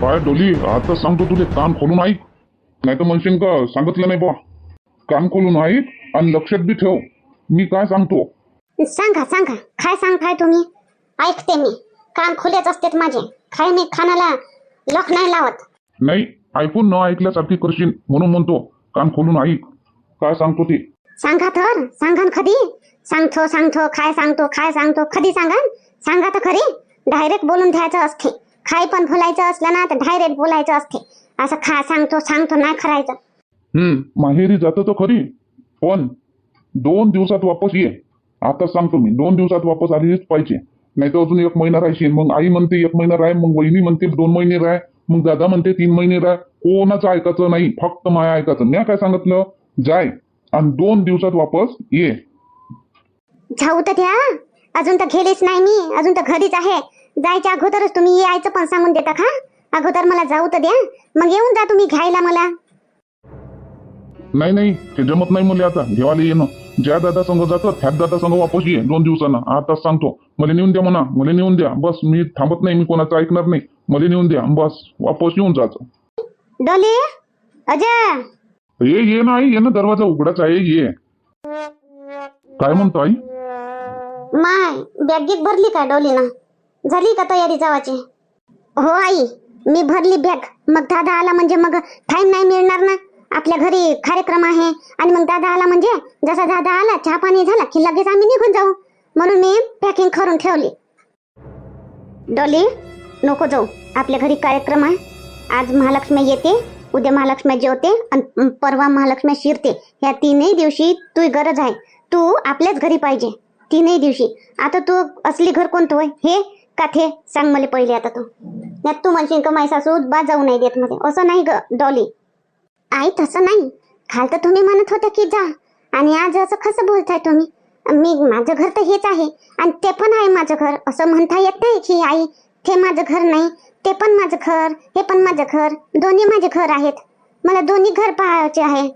काय डोली आता सांगतो तुले कान खोलून ऐक नाही तर म्हणशील का सांगितलं नाही बा कान खोलून ऐक आणि लक्षात बी ठेव. मी काय सांगतो? सांगा सांगा. काय सांगताय तुम्ही? ऐकते मी. कान खुलेच असतेत माझे. काय मी खानाला लख नाही लावत? नाही ऐकून न ऐकल्यासारखी करशील म्हणून म्हणतो कान खोलून ऐक काय सांगतो ते? सांगा तर. सांगा न कधी सांगतो सांगतो काय सांगतो काय सांगतो कधी सांगा? सांगा तर खरी. डायरेक्ट बोलून द्यायचं असते. काय पण बोलायचं असलं ना तर डायरेक्ट बोलायचं असते. असं खा सांगतो सांगतो नाही करायचं हम्म माहेरी जातं तर खरी. पण दोन दिवसात वापस ये. आता सांगतो मी दोन दिवसात वापस आलीच पाहिजे. नाही तर अजून एक महिना राहशील. मग आई म्हणते एक महिना राह. मग वहिनी म्हणते दोन महिने राह. मग दादा म्हणते तीन महिने राह. कोणाचं ऐकायचं नाही फक्त माया ऐकायचं. मी काय सांगितलं? जाय आणि दोन दिवसात वापस ये. जाऊ तर द्या. अजून तर गेलीच नाही मी. अजून तर घरीच आहे. जायच्या अगोदरच तुम्ही यायचं पण सांगून देता का? अगोदर मला जाऊ तर द्या. मग येऊन जा तुम्ही घ्यायला मला. नाही नाही ते जमत नाही मला आता. घेवायला येणं ज्या दादा संघ जातं त्याच दादा संघ वापस ये. दोन दिवसानं. आताच सांगतो. मला नेऊन द्या म्हणा. मला नेऊन द्या. बस मी थांबत नाही. मी कोणाचं ऐकणार नाही. मला नेऊन द्या. बस वापस येऊन जायचं डोली अजय. ये ये ना आई. ये ना दरवाजा उघडाच आहे. ये. काय म्हणतो आई? माय बॅगीत भरली का डोलीनं? झाली का तयारी जावाची? हो आई मी भरली बॅग मग दादा आला म्हणजे मग टाइम नाही मिळणार ना? आपल्या घरी कार्यक्रम आहे आणि मग दादा आला म्हणजे जसा दादा आला चहा पाणी झाला की लगेच आम्ही निघून जाऊ. म्हणून मी पॅकिंग करून ठेवली. डोली नको जाऊ. आपल्या घरी कार्यक्रम आहे. आज महालक्ष्मी येते उद्या महालक्ष्मी जेवते आणि परवा महालक्ष्मी शिरते. ह्या तीनही दिवशी तू गरज आहे. तू आपल्याच घरी पाहिजे. तीनही दिवशी. आता तू असली घर कोणतं हे का थे? सांग मला पहिले आता तू. नाही तू म्हणशील का माय सासू बा जाऊ नाही देत मध्ये असं नाही ग डॉली. आई तसं नाही. खाल तर तुम्ही म्हणत होता की जा. आणि आज असं कसं बोलताय तुम्ही? मी माझं घर तर हेच आहे. आणि ते पण आहे माझं घर. असं म्हणता येत नाही की आई ते माझं घर नाही. ते पण माझं घर हे पण माझं घर. दोन्ही माझे घर आहेत. मला दोन्ही घर पाहायचे आहे.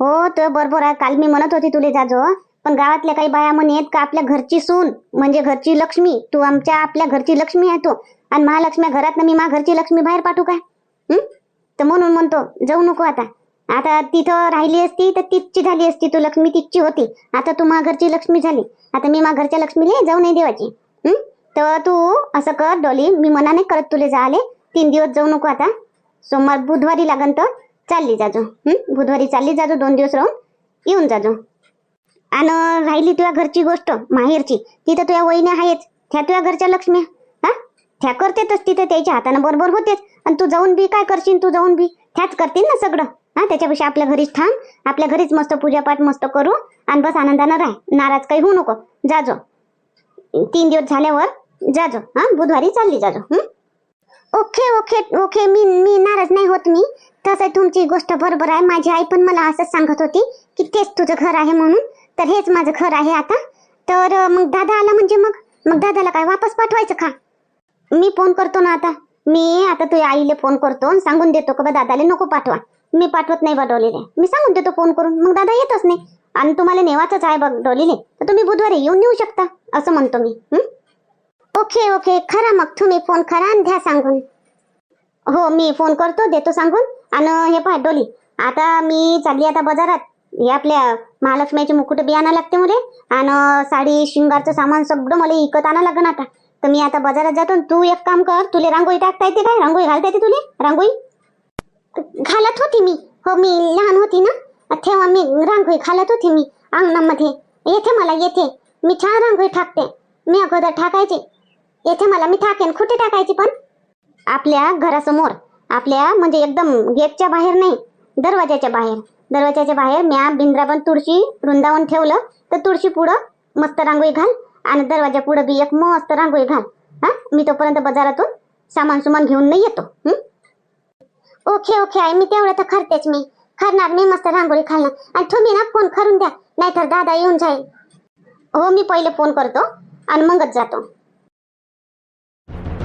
हो तो बरोबर आहे. काल मी म्हणत होती तुले जाजो. पण गावातल्या काही बाया म्हणेत का आपल्या घरची सून म्हणजे घरची लक्ष्मी तू आमच्या आपल्या घरची लक्ष्मी आहे तू. आणि महालक्ष्मी घरात मी मा घरची लक्ष्मी बाहेर पाठवू काय? तर म्हणून म्हणतो जाऊ नको आता. आता तिथं राहिली असती तर तिथची झाली असती तू लक्ष्मी तिथची होती. आता तू मा घरची लक्ष्मी झाली. आता मी मा घरच्या लक्ष्मीला जाऊ नाही देवाची. तर तू असं कर डॉली मी मना नाही करत तुले जाले तीन दिवस जाऊ नको आता. सोमवार बुधवारी लागन तर चालली जाजो. हम्म बुधवारी चालली जाजो दोन दिवस राहून येऊन जाजो. आणि राहिली तुझ्या घरची गोष्ट माहेरची. तिथं तुझ्या वहिन्या आहेच त्या तुझ्या घरच्या लक्ष्मी. हा? त्या करतेतच तिथे त्याच्या हातानं बरोबर होतेच. आणि तू जाऊन बी काय करशील तू जाऊन बी. त्याच करतील ना सगळं. हा? त्याच्यापेक्षा आपल्या घरीच थांब. आपल्या घरीच मस्त पूजापाठ मस्त करू. आणि बस आनंदानं राह. नाराज काही होऊ नको. जाजो तीन दिवस झाल्यावर जाजो हा? बुधवारी चालली जाजो ओके ओके ओके. मी मी नाराज नाही होत मी. तसं तुमची गोष्ट बरोबर आहे. माझी आई पण मला असंच सांगत होती की तेच तुझं घर आहे म्हणून. तर हेच माझं घर आहे आता. तर मग दादा आला म्हणजे मग? मग दादाला काय वापस पाठवायचं का? मी फोन करतो ना आता. मी आता तुझ्या आईला फोन करतो आणि सांगून देतो का बा दादाला नको पाठवा. मी पाठवत नाही बा डोलीले. मी सांगून देतो फोन करून. मग दादा येतच नाही. आणि तुम्हाला नेवाचंच आहे बघ डोलीले. तर तुम्ही बुधवारी येऊन नेऊ शकता असं म्हणतो मी. Okay okay. खरा मग. तुम्ही फोन करा आणि द्या सांगून. हो मी फोन करतो देतो सांगून. आणि हे पाय डोली. आता मी चालली आता बाजारात. आपल्या महालक्ष्मीचे मुकुट बी आणा लागते मुले आणि साडी शिंगारचं सामान सगळं मला इकत आणा लागन आता. तर मी आता बाजारात जातो तू एक काम कर तुले रांगोळी टाकता येते काय? रांगोळी घालता येते तुले? रांगोळी? घालत होती मी. हो मी लहान होती ना. तेव्हा मी रांगोळी घालत होती मी अंगणामध्ये. येथे मला येते मी छान रांगोळी टाकते. मी अगोदर टाकायचे. येथे मला मी टाकेन. कुठे टाकायची पण? आपल्या घरासमोर. आपल्या म्हणजे एकदम गेटच्या बाहेर नाही दरवाजाच्या बाहेर. दरवाजाच्या बाहेर म्या बिंद्राबन तुळशी वृंदावन ठेवलं तर तुळशी पुढं मस्त रांगोळी घाल आणि दरवाजा पुढं बी एक मस्त रांगोळी घाल. हा? मी तोपर्यंत बाजारातून सामान सुमान घेऊन नाही येतो. ओके ओके आई मी तेवढं तर करतेच मी. खरणार मी मस्त रांगोळी घालणार. आणि तुम्ही ना फोन करून द्या नाहीतर दादा येऊन जाईल. हो मी पहिले फोन करतो आणि मगच जातो.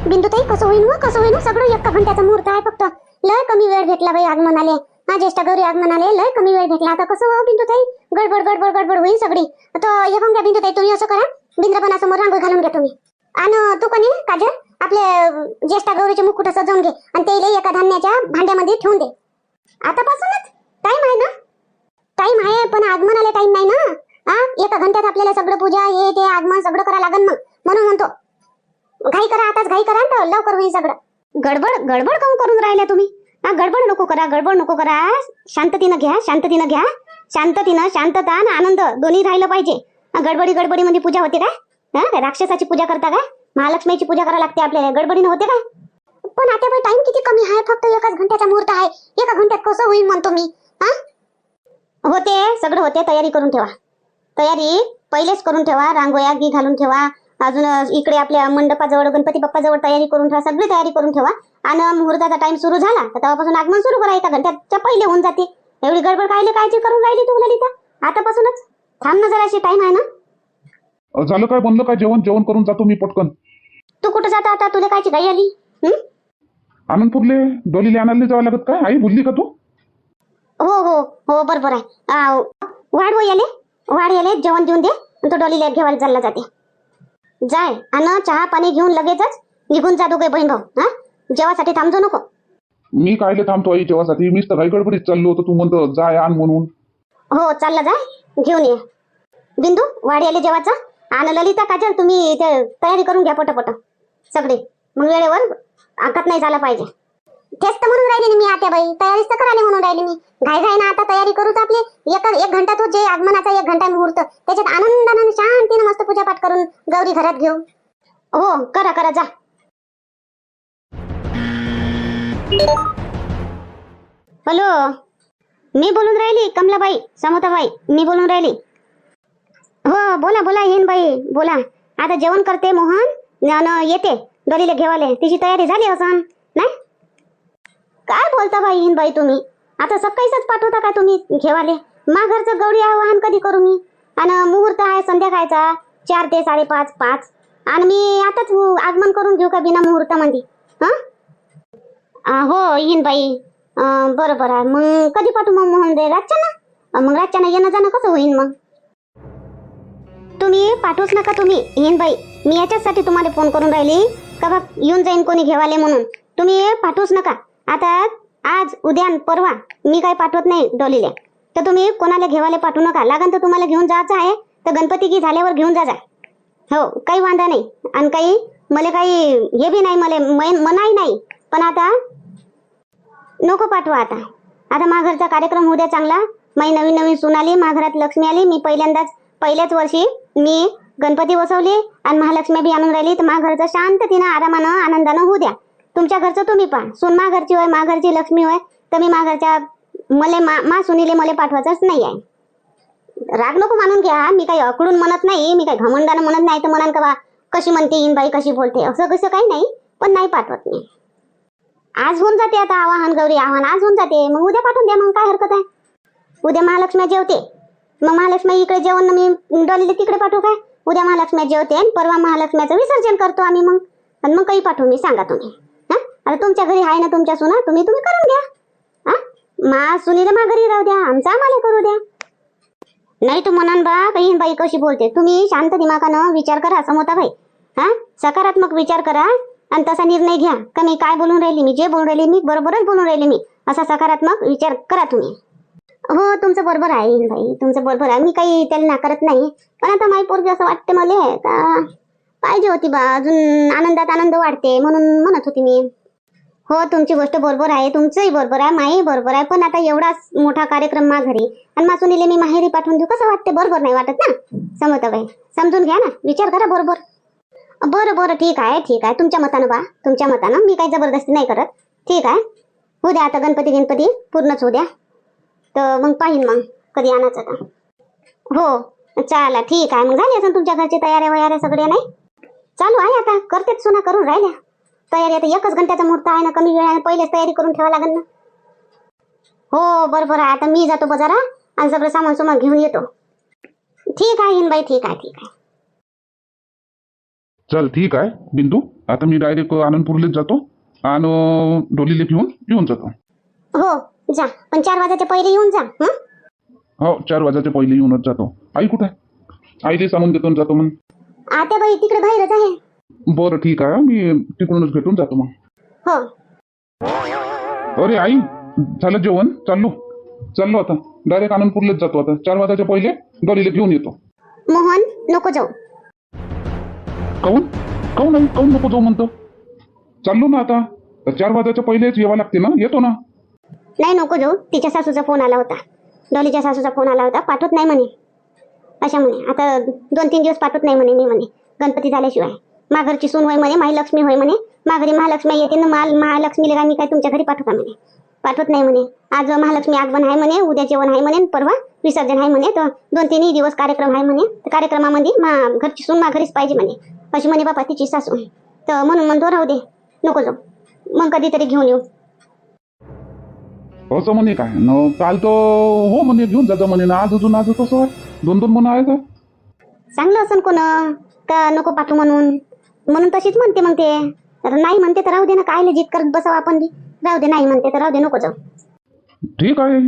बिंदुताई कसं होईल मग हो, कसं होईल हो? सगळं एका घंट्याचा मुहूर्त आहे फक्त. लय कमी वेळ भेटला बाई आगमनाले. म्हणाले ज्येष्ठ गौरी आगमनाले लय कमी वेळ भेटला. आता कसं हो बिंदू ताई? गडबड गडबड गडबड होईल सगळी. तर हे ताई तुम्ही असं करा. बिंद्रपणासमोर रांगोळी घालून घ्या तुम्ही. आणि तू कोणी? काजल? आपले ज्येष्ठ गौरीचे मुकुट सजवून घे. आणि ते एका धान्याच्या भांड्यामध्ये ठेवून दे. आतापासूनच? टाइम आहे ना? टाइम आहे पण आगमनाला टाइम नाही ना? हा एका घंट्यात आपल्याला सगळं पूजा हे ते आगमन सगळं करा लागन मग. म्हणून म्हणतो घाई करा आताच घाई करा तर लवकर होईल सगळं. गडबड गडबड काऊन करून राहिल्या तुम्ही? हा गडबड नको करा गडबड नको करा. शांततेनं घ्या शांततेनं घ्या. शांततेनं शांतता आणि आनंद दोन्ही राहिलं पाहिजे. गडबडी गडबडी मध्ये पूजा होते का? हा काय राक्षसाची पूजा करता का? महालक्ष्मीची पूजा करावी लागते आपल्याला. गडबडीनं होते का? पण आता टाइम किती कमी आहे? फक्त एकाच घंट्याचा मुहूर्त आहे. एका घंट्यात कसं होईल म्हणतो मी? हा? होते सगळं होते. तयारी करून ठेवा. तयारी पहिलेच करून ठेवा. रांगोळ्या घी घालून ठेवा. अजून इकडे आपल्या मंडपाजवळ गणपती बाप्पाजवळ तयारी करून ठेवा. सगळी तयारी करून ठेवा. आणि मुहूर्ताचा टाइम सुरू झाला तर तेव्हापासून आगमन सुरू करा एका घंट्याच्या पहिले होऊन जाते. एवढी गडबड कायले कायची करून राहिली तू ललिता? आतापासूनच? थांब ना जराशी टाइम आहे ना? अ, झालं काय बनलं काय? जेवण जेवण करून जातो मी पटकन. तू कुठं जाता आता? तुला कायची घाई आली? हं? आनंदपूरले डोलीले आणायला जावं लागत काय? आई बोलली का तू? हो हो हो बरोबर आहे. आ, वाढ हो याले वाढ याले जेवण देऊन दे. आणि तो डॉलीला घेवायला चालला जाते. जाय आणि चहा पाणी घेऊन लगेचच निघून जा दोघे बहीण भाऊ हा? जेवासाठी थांबजो नको. मी कायले थांबतो आई जेवासाठी? मीच तर गडबडीत चाललो होतो. तू म्हणतो जाय आण म्हणून. हो चालला जाय घेऊन ये. बिंदू वाढ याले जेवायचं. आणि ललिता काजल तुम्ही ते तयारी करून घ्या पटपट. सगळे. मग वेळेवर आघात नाही झाला पाहिजे. तेच तर म्हणून राहिली ना मी आता बाई. तयारीच तर करायला म्हणून राहिली मी. घाई घाई ना आता तयारी करूच आपली. एक एक घंटा तो जे आगमनाचा एक घंटा मुहूर्त त्याच्यात आनंदाने शांतीने मस्त पूजापाठ करून गौरी घरात घेऊ. हो करा करा जा. हॅलो. मी बोलून राहिली कमलाबाई समताबाई मी बोलून राहिली. हो बोला बोला येईन बाई बोला. आता जेवण करते मोहन येते गलीला घेवाले. तिची तयारी झाली असं नाही? काय बोलता बाई येईन बाई तुम्ही? आता सकाळीच पाठवता का तुम्ही घेवाले? मा घरचं गौरी आवाहन कधी करू मी? आणि मुहूर्त आहे संध्याकाळचा चार ते साडेपाच पाच. आणि मी आताच आगमन करून घेऊ का बिना मुहूर्तामध्ये? हा? हो येईन बाई. बरोबर आहे. मग कधी पाठवू मग मोहन दे रातच्या ना मग रातच्या ना येणं जाणं कसं होईन मग? तुम्ही पाठवूच नका तुम्ही. येईन बाई. मी याच्याचसाठी तुम्हाला फोन करून राहिली. का बा येऊन जाईन कोणी घेवाले म्हणून. तुम्ही पाठवूच नका. आता आज उद्या परवा मी काही पाठवत नाही डोलीले. तर तुम्ही कोणाला घेवाले पाठवू नका. लागन तर तुम्हाला घेऊन जायचं आहे. तर गणपती की झाल्यावर घेऊन जा जा. हो काही वांधा नाही. आणि काही मला काही हे बी नाही मला मनाही नाही. पण आता नको पाठवा आता. आता माघरचा कार्यक्रम होऊ द्या चांगला. माई नवीन नवीन सून आली माघरात लक्ष्मी आली. मी पहिल्यांदाच पहिल्याच वर्षी मी गणपती बसवली आणि महालक्ष्मी बी आणून राहिली. तर माघरचं शांततेनं आरामानं आनंदानं होऊ द्या. तुमच्या घरचं तुम्ही पहा. सून माघरची होय माघरची लक्ष्मी होय. तर मी माघरच्या मले मा मा सुनीले मले पाठवायचंच नाही आहे. राग नको मानून घ्या. मी काही अकडून म्हणत नाही मी काही घमंडानं म्हणत नाही. तर म्हणाल का बा कशी म्हणते इन बाई कशी बोलते? असं कसं काही नाही. पण नाही पाठवत मी. आज होऊन जाते आता आवाहन गौरी आव्हान. आज होऊन जाते. मग उद्या पाठवून द्या मग काय हरकत आहे? उद्या महालक्ष्मी जेवते. मग महालक्ष्मी इकडे जेवण मी डॉलीला तिकडे पाठवू काय? उद्या महालक्ष्मी जेवते आणि परवा महालक्ष्मीचं विसर्जन करतो आम्ही मग. आणि मग काही पाठवू मी सांगा तुम्ही. हा? तुमच्या घरी आहे ना तुमच्या सुना? तुम्ही तुम्ही करून घ्या. हा? मा सुनीला मा घरी राहू द्या. आमचा आम्हाला करू द्या. नाही तू म्हणान बा काही बाई कशी बोलते? तुम्ही शांत दिमागानं विचार करा समोता भाई. हा? सकारात्मक विचार करा. आणि तसा निर्णय घ्या. का मी काय बोलून राहिली? मी जे बोलून राहिली मी बरोबरच बोलून राहिली मी. असा सकारात्मक विचार करा तुम्ही. हो तुमचं बरोबर आहे भाई. तुमचं बरोबर आहे. मी काही त्याला नाकारत नाही. पण आता माई पोरगी असं वाटते मला. का पाहिजे होती बा. अजून आनंदात आनंद वाढते म्हणून म्हणत होती मी. हो तुमची गोष्ट बरोबर आहे. तुमचंही बरोबर आहे. माही बरोबर आहे. पण आता एवढा मोठा कार्यक्रम मा घरी आणि मासुनीले मी माहेरी पाठवून देऊ. कसं वाटते? बरोबर नाही वाटत ना? समजत बाई. समजून घ्या ना. विचार करा बरोबर. बरं बरं ठीक आहे ठीक आहे. तुमच्या मतानं बा तुमच्या मतानं. मी काही जबरदस्ती नाही करत. ठीक आहे. होऊ द्या आता गणपती गणपती. पूर्णच होऊ द्या. तर मग पाहीन मग कधी आणायचं तर हो चला ठीक आहे. मग झाली असं तुमच्या घरची तयाऱ्या वयाऱ्या सगळ्या नाही? चालू आहे आता. करतेच सुना करून राहिल्या. तयारी आता एकच घंट्याचा मुहूर्त आहे ना कमी वेळ आहे पहिलेच तयारी करून ठेवा लागेल ना. हो बरोबर आहे. आता मी जातो बाजारा आणि सगळं सामान सुमान घेऊन येतो. ठीक आहे हिनबाई. ठीक आहे ठीक आहे. चल ठीक आहे. बिंदू आता मी डायरेक्ट आनंदपूरलेच जातो. आणि डोलीले घेऊन येऊन जातो. हो जा. पण चार वाजाच्या पहिले येऊन जा हं? हो चार वाजाच्या पहिले येऊनच जातो. आई कुठे? आहे आईले सांगून देतो आणि जातो म्हणून आता बाई तिकडे बाहेरच आहे. बरं ठीक आहे. मी तिकडूनच भेटून जातो मग. हो. अरे आई झालं जेवण? चाललो. चाललो आता. डायरेक्ट आनंदपूरलाच जातो आता. चार वाजाच्या पहिले डॉलीला घेऊन येतो. मोहन नको जाऊ. काऊन? काऊन नाही काऊन नको जाऊ म्हणतो? चाललो ना आता. तर चार वाजाच्या पहिलेच यावं लागते ना? येतो ना. नाही नको जाऊ. तिच्या सासूचा फोन आला होता. डॉलीच्या सासूचा फोन आला होता. पाठवत नाही म्हणे. अशा म्हणे. आता दोन तीन दिवस पाठवत नाही म्हणे मी म्हणे. गणपती झाल्याशिवाय. माघरची सून होय म्हणे महालक्ष्मी होय म्हणे. माघारी महालक्ष्मी येते ना माल महालक्ष्मीला काय मी काय तुमच्या घरी पाठवता म्हणे? पाठवत नाही म्हणे. आज महालक्ष्मी आगमन आहे म्हणे उद्या जेवण आहे म्हणे परवा विसर्जन आहे म्हणे. तर दोन तीनही दिवस कार्यक्रम आहे म्हणे. तर कार्यक्रमामध्ये मा घरची सून माघारीच पाहिजे म्हणे. अशी म्हणे बापा तिची सासू तर म्हणून म्हणतो राहू दे. नको जाऊ. मग कधीतरी घेऊन येऊ. असं म्हणे काय? न काल तर हो म्हणे घेऊन जातो म्हणे ना आज अजून आज आहे? दोन दोन म्हणा आहे का? चांगलं असन कोण? का नको पाठवू म्हणून? म्हणून तशीच म्हणते मग ते. तर नाही म्हणते तर राहू दे ना काय जित करत बसावं आपण बी. राहू दे नाही म्हणते तर राहू दे नको जाऊ. ठीक आहे.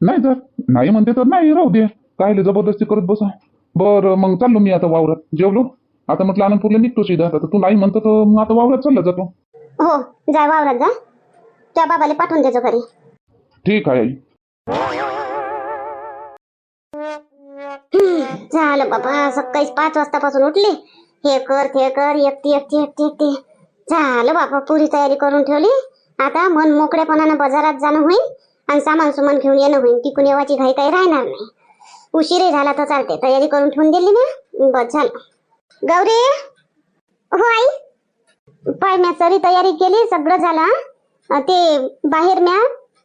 नाही तर नाही म्हणते तर नाही राहू दे. कायले जबरदस्ती करत बसा. बरं मग चाललो मी आता वावरात. जेवलो? आता म्हटलं आनंदपूरला निघतो सीधा आता तू नाही म्हणतो तर मग आता वावरात चालला जातो. हो जाय वावरात जा. त्या बाबाला पाठवून द्यायचं घरी. ठीक आहे आई. झालं बाबा सकाळी पाच वाजतापासून उठले. हे कर ते कर एकटी एकटी एकटी एकटी. झालं बाबा पुरी तयारी करून ठेवली. आता मन मोकळेपणानं बाजारात जाणं होईल आणि सामान सुमान घेऊन येणं होईल तिकून येवाची घाई काही राहणार नाही. उशीरही झाला तर चालते तयारी करून ठेवून दिली ना बस झालं. गौरी? हो आई. पाय म्या सरी तयारी केली सगळं झालं ते बाहेर म्या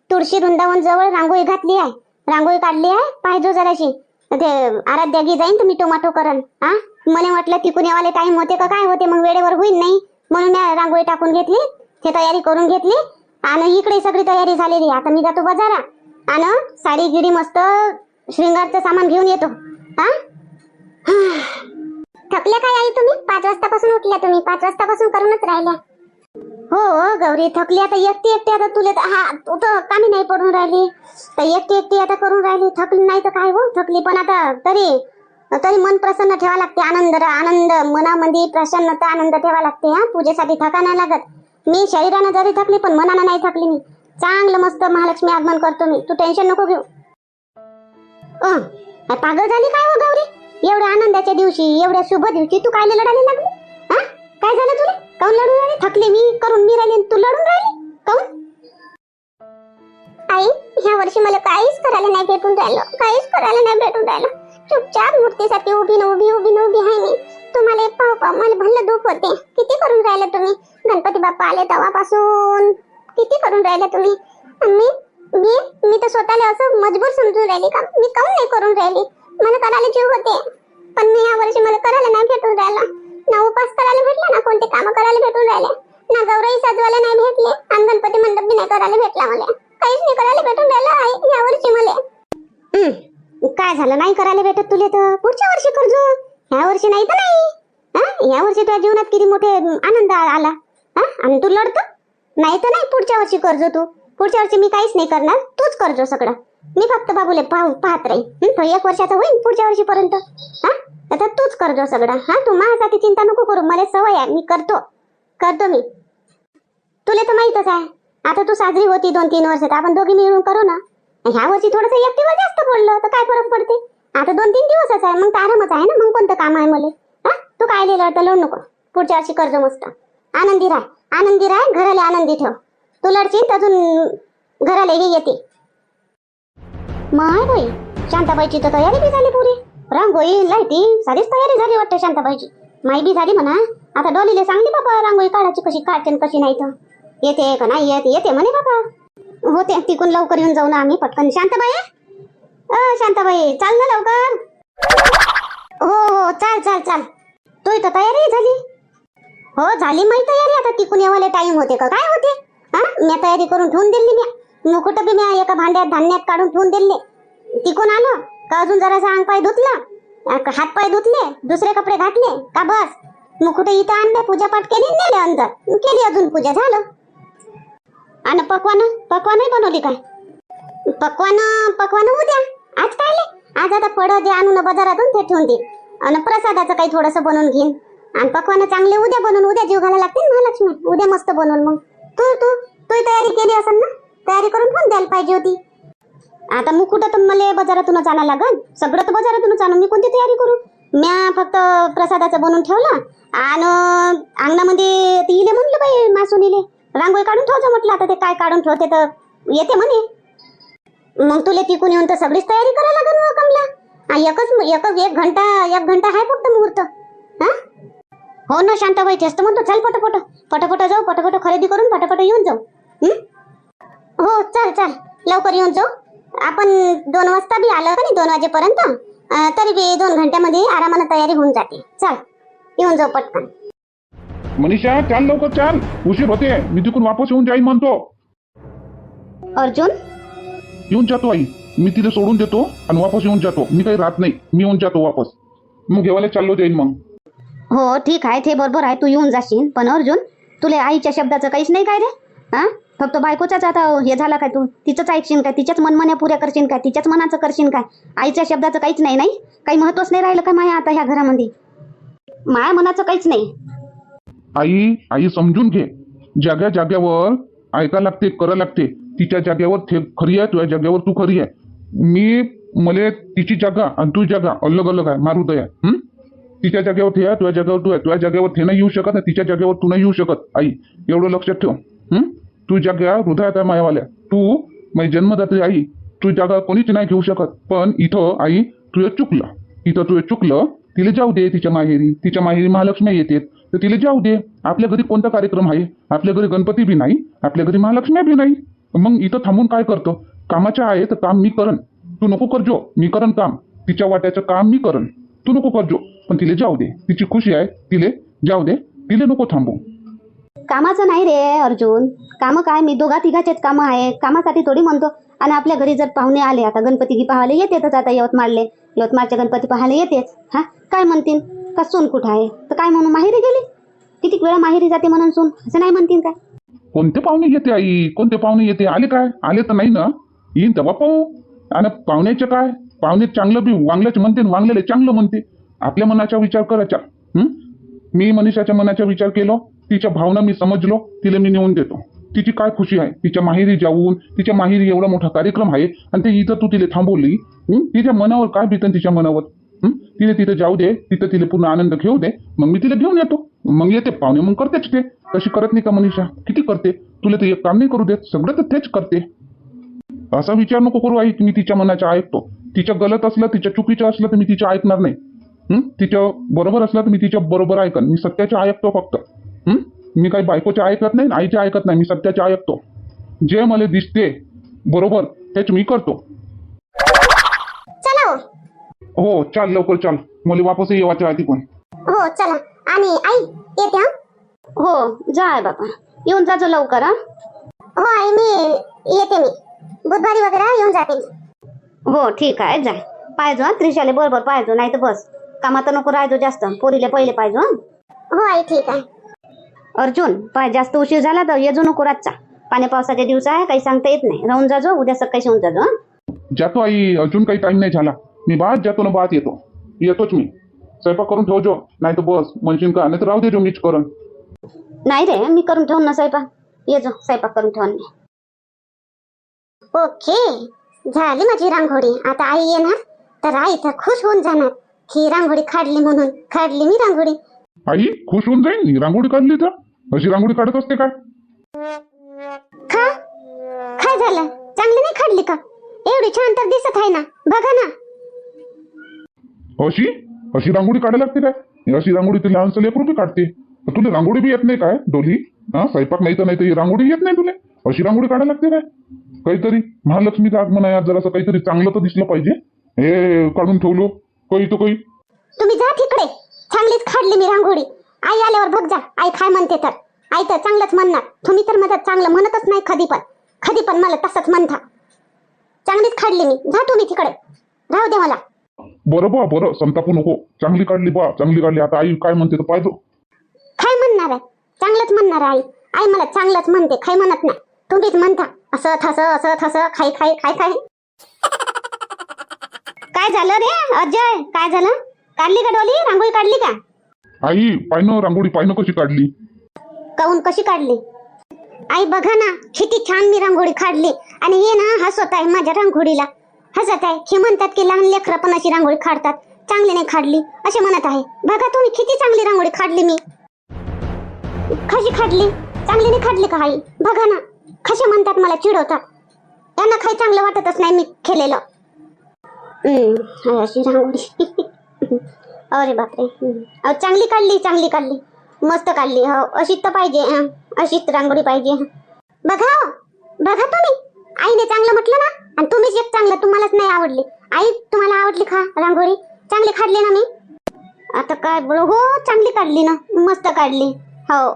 तुळशी वृंदावन जवळ रांगोळी घातली आहे. रांगोळी काढली आहे. पाहिजो जराशी. ते आराध्या गी जाईन तर मी टोमॅटो करन हा. मला वाटलं तिकून यावाले टाइम होते का काय होते? मग वेळेवर होईल नाही. म्हणून मी रांगोळी टाकून घेतली ते तयारी करून घेतली. आणि इकडे सगळी तयारी झालेली आहे. आता मी जातो बाजारा आणि साडी गिडी मस्त शृंगारचं सामान घेऊन येतो हा. थकल्या काय आई तुम्ही? पाच वाजतापासून उठल्या तुम्ही. पाच वाजतापासून करूनच राहिल्या. हो हो गौरी थकली आता एकटी एकटी आता तुला तर- हा तू तर कामी नाही पडून राहिली. तर एकटी एकटी आता करून राहिली. थकली नाही तर काय हो? थकली पण आता तरी तरी मन प्रसन्न ठेवा लागते. आनंद आनंद मनामध्ये प्रसन्नता आनंद ठेवा लागते हा. पूजेसाठी थका नाही लागत. मी शरीरानं जरी थकली पण मनानं नाही थकली मी. चांगलं मस्त महालक्ष्मी आगमन करतो मी. तू टेन्शन नको घेऊ. पागल झाली काय हो गौरी? एवढ्या आनंदाच्या दिवशी एवढ्या शुभ दिवशी तू काय लढायला लागली? हा? काय झालं तुला? काऊन लढून राहिली? थकले मी करून मी राहिली तू लढून राहिली? काऊन? आई ह्या वर्षी मला काहीच करायला नाही भेटून राहिलं. काहीच करायला नाही भेटून राहिलं. चुपचाप मूर्तीसाठी उभी न उभी उभी न उभी आहे मी. तुम्हाला एक पाहू पाहू मला भल्ल दुःख होते किती करून राहिले तुम्ही? गणपती बाप्पा आले तेव्हापासून. किती करून राहिले तुम्ही? मी मी मी तर स्वतःला असं मजबूर समजून राहिली का? मी काऊन नाही करून राहिली? मला करायला जीव होते. पण मी या वर्षी मला करायला नाही भेटून राहिलं. ना उपास करायला भेटला ना कोणते काम करायला भेटून राहिले. ना गौरई साजवायला नाही भेटले आणि गणपती मंडप बी नाही करायला भेटला मला. काहीच नाही करायला भेटून राहिलं या वर्षी मला. काय झालं? नाही करायला भेटत तुले तर. पुढच्या वर्षी करजो. ह्या वर्षी नाही तर नाही. ह्या वर्षी तुझ्या जीवनात किती मोठे आनंद आला. हा? आणि तू लढतो. नाही तर नाही पुढच्या वर्षी करजो तू. पुढच्या वर्षी मी काहीच नाही करणार. तूच करजो सगळं. मी फक्त बाबूले पाहू पाहत राहीन. तो एक वर्षाचा होईल पुढच्या वर्षीपर्यंत. हा? आता तूच करजो सगळं. हा? तू माझ्यासाठी चिंता नको करू. मला सवय आहे. मी करतो. करतो मी. तुला तर माहीतच आहे. आता तू साजरी होती दोन तीन वर्ष. आपण दोघी मिळून करू ना. ह्या वर्षी थोडस एक दिवस जास्त पडलं तर काय फरक पडते? आता दोन तीन दिवसच आहे. मग तर आरामच आहे ना? मग कोणतं काम आहे मला? हा? तू काय लिहिलं तर लढू नको. पुढच्या वर्षी कर्ज मस्त. आनंदी राह. आनंदी राह. घराला आनंदी ठेव. तू लढशील तर अजून घराला हे येते. माय बाई शांताबाईची तर तयारी बी झाली पुरी. रांगोळी लाईटी साधीच तयारी झाली वाटतं शांताबाईची. माई बी झाली म्हणा. आता डॉलीले सांगली बापा रांगोळी काढायची कशी काढते कशी नाही तर. येते का नाही येत? येते म्हणे बापा होते तिकून लवकर येऊन जाऊ ना आम्ही पटकन. शांताबाई? अ शांताबाई चाल ना लवकर. हो हो चाल चाल चाल. तू इथं तयारी झाली. हो झाली माही तयारी. आता तिकून येवाले टाइम होते का? काय होते? हा? मी तयारी करून ठेवून दिली मी. मुकुट बी मी एका भांड्यात धान्यात काढून ठेवून दिले. तिकून आलो का अजून जरासा अंग पाय धुतला? हात पाय धुतले दुसरे कपडे घातले का बस? मुकुट इथं आणले पूजापाठ केली नेले अंदर. केली अजून पूजा झालं. आणि पकवान पकवान बनवली काय? पकवान पकवान उद्या. आज काय आज आता फळ जे आणून बाजारातून ते ठेवून दे. आणि प्रसादाचं काही थोडंसं बनवून घेईन. आणि पकवानं चांगले उद्या बनवून उद्या जीव घालायला लागते महालक्ष्मी. उद्या मस्त बनवून मग. तू तू तू तयारी केली असेल ना? तयारी करून पण द्यायला पाहिजे होती. आता मुकुट तर मला बाजारातूनच आणा लागल सगळं तर बाजारातूनच आणू. मी कोणती तयारी करू? म्या फक्त प्रसादाचं बनवून ठेवलं आणि अंगणामध्ये ती म्हणलं बाई मासुनीले. रांगोळी काढून ठेवतो म्हटलं. आता ते काय काढून ठेवते तर येते म्हणे. मग तुला तिकून येऊन तर सगळीच तयारी करायला लागेल हो कमला. एकच एकच एक घंटा एक घंटा आहे फक्त मुहूर्त. हा? हो ना शांताबाई तेच तर म्हणतो. चल पटपट. पटपट जाऊ पटपट खरेदी करून पटपट येऊन जाऊ. हं? चल चल. लवकर येऊन जाऊ. आपण दोन वाजता बी आलं का नाही दोन वाजेपर्यंत? तरी बी दोन घंट्यामध्ये आरामानं तयारी होऊन जाते. चल येऊन जाऊ पटकन. मनीषा चाल लवकर चाल. उशीर होते. मी तिकडून वापस येऊन जाईन म्हणतो. अर्जुन? येऊन जातो आई. मी तिला सोडून देतो आणि वापस येऊन जातो. मी काही राहत नाही. मी येऊन जातो वापस. मग घेवायला चाललो जाईन मग. हो ठीक आहे. ते बरोबर आहे. तू येऊन जाशील. पण अर्जुन तुला आईच्या शब्दाचं काहीच नाही काय रे? हा? फक्त बायकोचाच आता हे झाला काय? तू तिचंच ऐकशील काय? तिच्याच मनमान्या पुऱ्या करशील काय? तिच्याच मनाचं करशील काय? आईच्या शब्दाचं काहीच नाही नाही? काही महत्वच नाही राहिलं काय माया आता ह्या घरामध्ये? माया मनाचं काहीच नाही. आई आई समजून घे. जाग्या जाग्यावर ऐका लागते करा लागते. तिच्या जाग्यावर थे खरी आहे तुझ्या जाग्यावर तू खरी आहे. मी मले तिची जागा आणि तुझी जागा अलग अलग आहे मारुदय दया तिच्या जागेवर थे आहे तुझ्या जागेवर तू आहे. तुझ्या जागेवर थे नाही येऊ शकत तिच्या जागेवर तू नाही येऊ शकत. आई एवढं लक्षात ठेव. हम्म तू जागा हृदयात आहे मायावाल्या. तू माझी जन्मदात्री आई तू जागा कोणीच नाही घेऊ शकत. पण इथं आई तुझं चुकलं. इथं तुझं चुकलं तिला जाऊ दे तिच्या माहेरी. तिच्या माहेरी महालक्ष्मी येते. तर तिला जाऊ दे. आपल्या घरी कोणता कार्यक्रम आहे? आपल्या घरी गणपती बी नाही. आपल्या घरी महालक्ष्मी बी नाही. मग इथं थांबून काय करतो? कामाच्या आहे तर काम मी करन तू नको करजो. मी करन काम. तिच्या वाट्याचं काम मी करन तू नको करजो. पण तिला जाऊ दे. तिची खुशी आहे. तिले जाऊ दे. तिले नको थांबू. कामाचं नाही रे अर्जुन. कामं काय? मी दोघा तिघाचेच कामं आहे. कामासाठी थोडी म्हणतो. आणि आपल्या घरी जर पाहुणे आले आता गणपती गी पाहायला येतेच आता यवतमाळले. यवतमाळचे गणपती पाहायला येतेच हा? काय म्हणतील का सून कुठं आहे? तर काय म्हणून माहेरी गेली? किती वेळा माहेरी जाते म्हणून सून? असं नाही म्हणतील काय? कोणते पाहुणे येते आई? कोणते पाहुणे येते? आले काय? आले तर नाही ना? येईन तेव्हा पाहू. आणि पाहुण्याचे काय? पाहुणे चांगलं बी वांगल्याच म्हणते वांगलेले चांगलं म्हणते. आपल्या मनाचा विचार करायचा मी मनीषाच्या मनाचा विचार केलो. तिच्या भावना मी समजलो तिला मी नेऊन देतो. तिची काय खुशी आहे? तिच्या माहेरी जाऊन तिच्या माहेरी एवढा मोठा कार्यक्रम आहे आणि ते इथं तू तिला थांबवली तिच्या मनावर काय बितन तिच्या मनावर? तिने तिथं जाऊ दे तिथं तिला पूर्ण आनंद घेऊ दे मग मी तिला घेऊन येतो. मग येते पाहुणे मग करतेच ते. तशी करत नाही का मनीषा? किती करते? तुला ते एक काम नाही करू देत सगळं तर तेच करते. असा विचार नको करू आई की मी तिच्या मनाच्या ऐकतो. तिच्या गलत असलं तिच्या चुकीचं असलं तर मी तिच्या ऐकणार नाही. तिच्या बरोबर असलं तर मी तिच्या बरोबर ऐकन. मी सत्याच्या ऐकतो फक्त. हं? मी काही बायकोचे ऐकत नाही आईचे ऐकत नाही. मी सत्याचे ऐकतो. जे मला दिसते बरोबर तेच मी करतो. चला हो. हो चाल लवकर चाल. मला वापस येवायचं आहे तिकडून. हो चला. आणि आई येते हा? हो जाय बाबा. येऊन जाजो लवकर हा? हो आई मी येते मी. बुधवारी वगैरे येऊन जाते मी. हो ठीक आहे जाय पाहिजो हा? त्रिशाले बरोबर पाहिजो नाही तर बस. कामात नको राहायचो जास्त. पोरीले पहिले पाहिजो हं? हो आई ठीक आहे. अर्जुन पाय जास्त उशीर झाला तर येजो नको रातचा. पाणी पावसाचे दिवस आहे काही सांगता येत नाही. राहून जाजो उद्या सकाळी येऊन जाजो हं? जातो आई अजून काही टाइम नाही झाला. मी बाद जातो ना बाद येतो. येतोच मी. स्वयंपाक करून ठेवजो नाही तर बस म्हणशील का? नाही तर राहू देजो मीच करण. नाही रे मी करून ठेवून ना स्वयंपाक. ये जो स्वयंपाक करून ठेवून मी ओके झाली माझी रांगोळी. आता आई येणार तर आई तर खुश होऊन जाणार. ही रांगोळी काढली म्हणून काढली मी रांगोळी. आई खुश होऊन जाईन? ही रांगोळी काढली तर? अशी रांगोळी काढत असते काय? खा. काय झालं. चांगली नाही काढली का? एवढी छान तर दिसत आहे ना. बघा ना. अशी? अशी रांगोळी काढायला लागते काय? अशी रांगोळी ती लहानसं लेकरू बी काढते. तुला रांगोळी बी येत नाही काय डोली? हा? स्वयंपाक नाही तर नाही तर ही रांगोळी येत नाही तुला? अशी रांगोळी काढायला लागते काय? काहीतरी महालक्ष्मीचं आगमन आहे आज जरासं काहीतरी चांगलं तर दिसलं पाहिजे. हे काढून ठेवलो. काही तो काही तुम्ही जा तिकडे. चांगलीच काढली मी रांगोळी. आई आल्यावर बघ जा. आई काय म्हणते तर. आई तर चांगलंच म्हणणार. तुम्ही तर माझं चांगलं म्हणतच नाही कधी पण. कधी पण मला तसंच म्हणता. चांगलीच काढली मी. जा तुम्ही तिकडे. राहू दे मला. बरं बा बरं. संतापू नको. चांगली काढली बा. चांगली काढली. आता आई काय म्हणते तर पाहिजे. काय म्हणणार आहे? चांगलंच म्हणणार आहे आई. आई मला चांगलंच म्हणते. काय म्हणत नाही. तुम्हीच म्हणता. असं थसं असं थसं खाई खाई खाय खाय काय झालं रे? अजय काय झालं? काढली का डोली? रांगोळी काढली का? आई पायनं रांगोळी पायनं कशी काढली? काऊन कशी काढली? आई बघा ना किती छान मी रांगोळी काढली. आणि हे ना हसत आहे माझ्या रांगोळीला. हसत आहे. हे म्हणतात की लहान लेकरं पण अशी रांगोळी काढतात. चांगली नाही काढली असे म्हणत आहे. बघा तुम्ही किती चांगली रांगोळी काढली मी. कशी काढली? चांगली नाही काढली का आई? बघा ना कसे म्हणतात मला चिडवतात. त्यांना काही चांगलं वाटतच नाही मी केलेलं. हम्म, अशी रांगोळी. अरे बापरे. अहो, चांगली काढली चांगली काढली. मस्त काढली. हो अशीच तर पाहिजे हं. अशीच रांगोळी पाहिजे बघा हो, बघा तुम्ही. आईने चांगलं म्हटलं ना आणि तुम्हीच एक चांगलं तुम्हालाच नाही आवडली. आई तुम्हाला आवडली खा रांगोळी? चांगली काढली ना मी? आता काय बोलू? हो चांगली काढली ना. मस्त काढली. हो.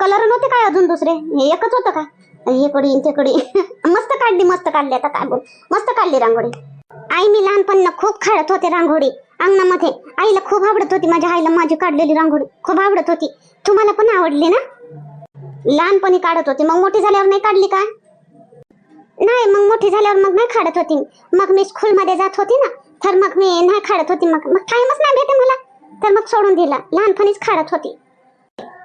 कलर नव्हते काय अजून दुसरे? हे एकच होतं का? हे कडी ते कडी मस्त काढली मस्त काढली. आता काय बोल? मस्त काढली रांगोळी. आई मी लहानपण खूप खेळत होते रांगोळी. अंगणामध्ये. आईला खूप आवडत होती. माझ्या आईला माझी काढलेली रांगोळी खूप आवडत होती. तुम्हाला पण आवडली ना? लहानपणी काढत होती. मग मोठी झाल्यावर नाही काढली का? नाही मग मोठी झाल्यावर मग नाही काढत होती. मग मी स्कूलमध्ये जात होती ना तर मग मी नाही काढत होती. मग मग टाइमच नाही भेटे मला. तर मग सोडून दिला. लहानपणीच काढत होती.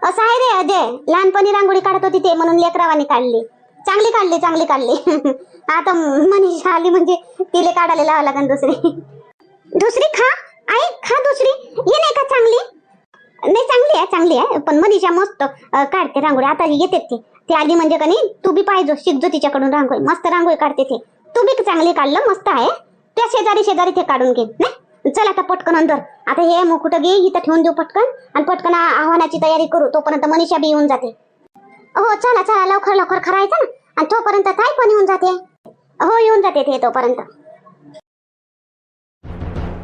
असं आहे रे अजय. लहानपणी रांगोळी काढत होती ते म्हणून लेकरावानी काढली. चांगली काढली चांगली काढली. आता मनीषा आली म्हणजे तिले काढायला लावा लागेल दुसरी. दुसरी खा. आई खा दुसरी. ये नाही का चांगली? नाही चांगली आहे चांगली आहे. पण मनीषा मस्त काढते रांगोळी आता येते ती. ती आली म्हणजे का नाही तू बी पाहिजे शिकजो तिच्याकडून रांगोळी. मस्त रांगोळी काढते ती. तू बी चांगली काढलं मस्त आहे. त्या शेजारी शेजारी ते काढून घे. नाही चल आता पटकन अंदर. आता हे मुकुट घे इथं ठेवून देऊ पटकन. आणि पटकन आव्हानाची तयारी करू तोपर्यंत मनीषा बी येऊन जाते. हो चला चला लवकर लवकर खरायचं ना. आणि तोपर्यंत ताई पण येऊन जाते. हो येऊन जाते ते तोपर्यंत.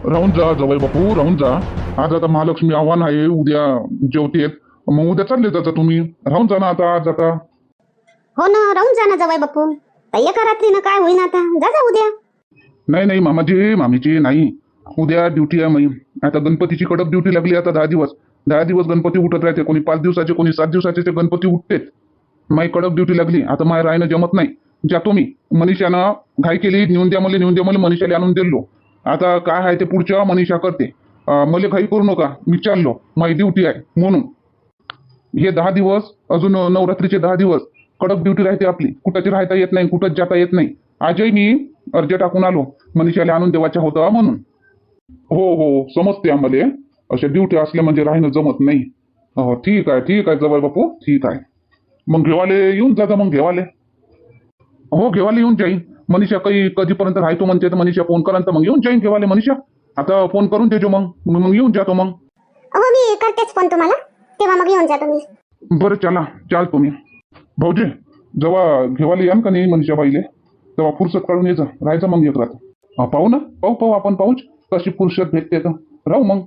राहून जा जवळ बापू राहून जा. आज आता महालक्ष्मी आव्हान आहे उद्या जेवतेत. मग उद्या चालले जाता तुम्ही. राहून जा ना आता आज आता. हो ना राहून जा ना जवाई बापू. एका रात्रीनं काय होईन आता. जा जा उद्या. नाही नाही मामाजी मामीची नाही. उद्या ड्युटी आहे मी. आता गणपतीची कडक ड्युटी लागली आता दहा दिवस. दहा दिवस गणपती उठत राहते. कोणी पाच दिवसाचे कोणी सात दिवसाचे ते गणपती उठतेच. माई कडक ड्युटी लागली. आता माय राहणं जमत नाही. जातो मी. मनीषानं घाई केली नेऊन द्या मला नेऊन द्या मला मनीषाला आणून दिलो. आता काय आहे ते पुढच्या मनीषा करते. मला काही करू नका. मी चाललो. माझी ड्युटी आहे. म्हणून. हे दहा दिवस अजून नवरात्रीचे दहा दिवस कडक ड्युटी राहते आपली. कुठंच राहता येत नाही कुठंच जाता येत नाही. आजही मी अर्ज टाकून आलो. मनीषाला आणून देवाच्या होता म्हणून. हो हो समजते आम्हाला. अशा ड्युटी असल्या म्हणजे राहणं जमत नाही. हो ठीक आहे ठीक आहे जवळ बापू. ठीक आहे. मग घेवाले येऊन जाता मग घेवाले. हो घेवाले येऊन जाईन. मनीषा काही कधीपर्यंत राहतो म्हणते तर मनीषा फोन करा तर मग येऊन जाईन घेवाले मनीषा. आता फोन करून देजो मग. मग मग येऊन जातो मग. हो मी करतेच फोन तुम्हाला. तेव्हा मग येऊन जा तुम्ही बरं चला. चाल तुम्ही भाऊजी जेव्हा घेवाले यान का नाही मनीषा बाईले? तेव्हा फुरसत काढून यायचं राहायचं मग एक रात. हा, पाहू ना. पाहू पाहू आपण पाहूच. कशी फुरसत भेटते तर. राहू मग.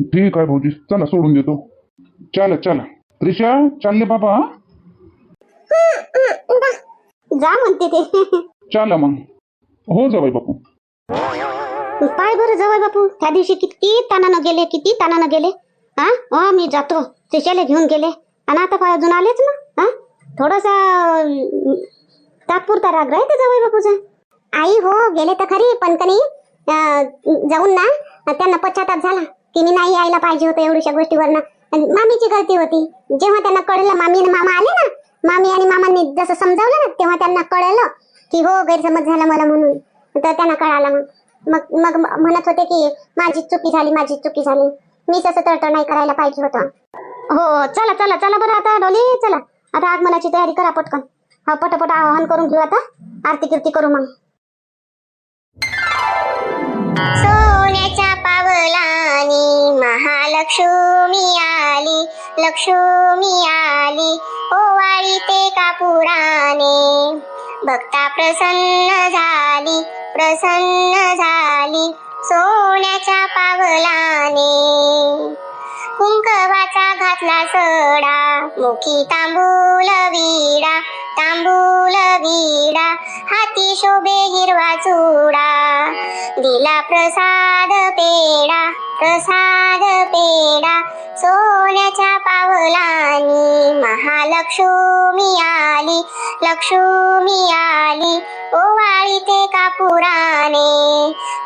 ठीक आहे भाऊजी. चला सोडून देतो. चला चला त्रिशा चालले बाबा? जा म्हणते ते. चला मग. हो जावाई बापू. पाय बरं जवळ बापू. त्या दिवशी किती तानानं गेले किती तानानं गेले? हा हो मी जातो. त्रिशाला घेऊन गेले. आणि आता पाय अजून आलेच ना? हा थोडासा तात्पुरता राग राहते जवळ बापूचा? आई हो गेले तर खरी पण कनी जाऊन ना. त्यांना पश्चाताप झाला. की मी नाही यायला पाहिजे होतं एवढ्याशा गोष्टीवर ना मामीची गलती होती. जेव्हा त्यांना कळलं मामी आणि मामा आले ना? मामी आणि मामांनी जसं समजावलं ना तेव्हा त्यांना कळलं. की हो गैरसमज झाला मला म्हणून. तर त्यांना कळालं मग. मग मग म्हणत होते की माझी चुकी झाली माझी चुकी झाली. मी तसं तळतळ नाही करायला पाहिजे होतं. हो चला चला चला बरं आता डोली चला. आता आगमनाची तयारी करा पटकन. हा पटापट आवाहन करून घेऊ आता. आरती कीर्ती करू मग. सोन्याच्या पावलानी महालक्ष्मी आली लक्ष्मी आली. ओवाळी ते कापुराने. बघता प्रसन्न झाली प्रसन्न झाली सोन्याच्या पावलाने. कुंकवाचा घातला सडा. मुखी तांबूल विडा तांबूल विडा. हाती शोभे हिरवा चुडा. दिला प्रसाद पेडा प्रसाद पेडा सोन्याच्या पावलानी महालक्ष्मी आली लक्ष्मी आली. ओवाळी ते कापुराने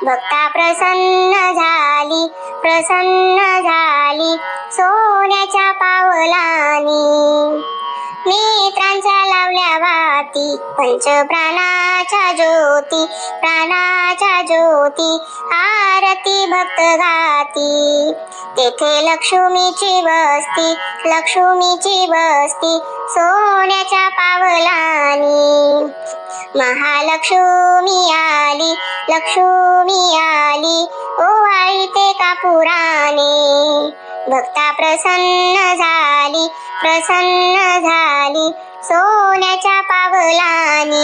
भक्ता प्रसन्न झाली. प्रसन्न झाली सोन्याच्या पावलानी. नेत्रांच्या लावल्या वाती पंच प्राणाच्या ज्योती प्राणाच्या ज्योती आरती भक्त गाती तेथे लक्ष्मीची वस्ती लक्ष्मीची वस्ती सोन्याच्या पावलानी. महालक्ष्मी आली लक्ष्मी आली ओ आई ते कापुराने. भक्ता प्रसन्न झाली प्रसन्न झाली सोन्याच्या पावलानी.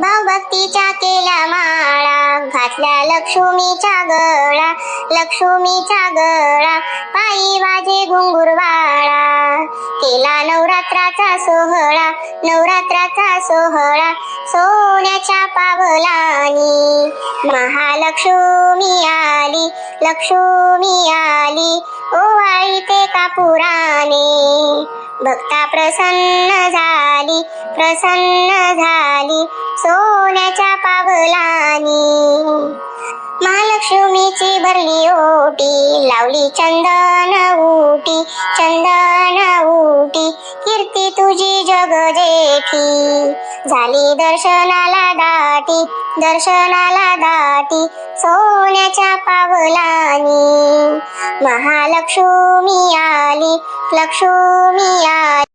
भावभक्तीच्या केल्या माळा घातल्या लक्ष्मीच्या गळा लक्ष्मीच्या गळा. पायी वाजे घुंगुर नवरात्राचा सोहळा नवरात्राचा सोहळा सोन्याच्या पावलानी. महालक्ष्मी आली लक्ष्मी आली ओवाळी ते कापुराने. भक्ता प्रसन्न झाली प्रसन्न झाली सोन्याच्या पावलानी. महालक्ष्मीची भरली ओटी लावली चंदन उटी चंदन उटी कीर्ती तुझी जग जेठी. झाली दर्शनाला दाटी दर्शनाला दाटी सोन्याच्या पावलानी. महालक्ष्मी आली लक्ष्मी आली.